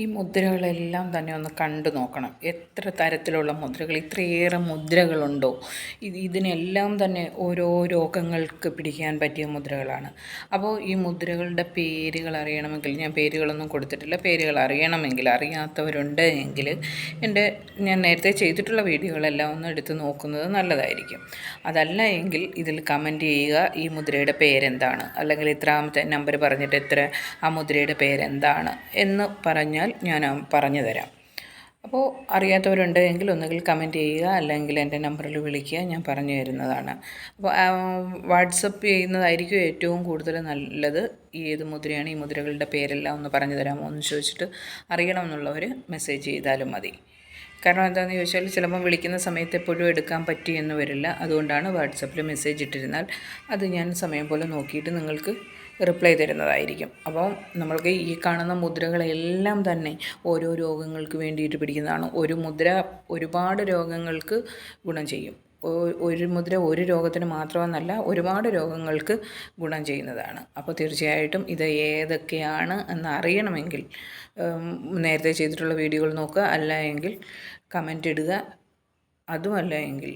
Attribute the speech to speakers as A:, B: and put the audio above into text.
A: ഈ മുദ്രകളെല്ലാം തന്നെ ഒന്ന് കണ്ടു നോക്കണം. എത്ര തരത്തിലുള്ള മുദ്രകൾ ഇത്രയേറെ മുദ്രകളുണ്ടോ? ഇത് ഇതിനെല്ലാം തന്നെ ഓരോ രോഗങ്ങൾക്ക് പിടിക്കാൻ പറ്റിയ മുദ്രകളാണ്. അപ്പോൾ ഈ മുദ്രകളുടെ പേരുകൾ അറിയണമെങ്കിൽ ഞാൻ പേരുകളൊന്നും കൊടുത്തിട്ടില്ല പേരുകൾ അറിയണമെങ്കിൽ അറിയാത്തവരുണ്ട് എങ്കിൽ എന്റെ ഞാൻ നേരത്തെ ചെയ്തിട്ടുള്ള വീഡിയോകളെല്ലാം ഒന്ന് എടുത്ത് നോക്കുന്നത് നല്ലതായിരിക്കും. അതല്ല എങ്കിൽ ഇതിൽ കമന്റ് ചെയ്യുക ഈ മുദ്രയുടെ പേരെന്താണ്? അല്ലെങ്കിൽ ഇത്രാമത്തെ നമ്പർ പറഞ്ഞിട്ട് എത്ര ആ മുദ്രയുടെ പേരെന്താണ്? എന്ന് പറഞ്ഞാൽ ഞാൻ പറഞ്ഞു തരാം. അപ്പോൾ അറിയാത്തവരുണ്ട് എങ്കിൽ ഒന്നുകിൽ കമന്റ് ചെയ്യുക അല്ലെങ്കിൽ എന്റെ നമ്പറിൽ വിളിക്കുക ഞാൻ പറഞ്ഞു തരുന്നതാണ്. അപ്പോൾ വാട്സപ്പ് ചെയ്യുന്നതായിരിക്കും ഏറ്റവും കൂടുതൽ നല്ലത്. ഏത് മുദ്രയാണ് ഈ മുദ്രകളുടെ പേരെല്ലാം ഒന്ന് പറഞ്ഞു തരാമോ? എന്ന് ചോദിച്ചിട്ട് അറിയണമെന്നുള്ളവർ മെസ്സേജ് ചെയ്താലും മതി. കാരണം എന്താണെന്ന് ചോദിച്ചാൽ ചിലപ്പം വിളിക്കുന്ന സമയത്ത് എപ്പോഴും എടുക്കാൻ പറ്റിയെന്ന് വരില്ല. അതുകൊണ്ടാണ് വാട്സപ്പിൽ മെസ്സേജ് ഇട്ടിരുന്നാൽ അത് ഞാൻ സമയം പോലെ നോക്കിയിട്ട് നിങ്ങൾക്ക് റിപ്ലൈ തരുന്നതായിരിക്കും. അപ്പോൾ നമ്മൾക്ക് ഈ കാണുന്ന മുദ്രകളെല്ലാം തന്നെ ഓരോ രോഗങ്ങൾക്ക് വേണ്ടിയിട്ട് പിടിക്കുന്നതാണ്. ഒരു മുദ്ര ഒരുപാട് രോഗങ്ങൾക്ക് ഗുണം ചെയ്യും. ഒരു മുദ്ര ഒരു രോഗത്തിന് മാത്രമെന്നല്ല ഒരുപാട് രോഗങ്ങൾക്ക് ഗുണം ചെയ്യുന്നതാണ്. അപ്പോൾ തീർച്ചയായിട്ടും ഇത് ഏതൊക്കെയാണ് എന്ന് അറിയണമെങ്കിൽ നേരത്തെ ചെയ്തിട്ടുള്ള വീഡിയോകൾ നോക്കുക. അല്ല എങ്കിൽ കമന്റ് ഇടുക. അതുമല്ല എങ്കിൽ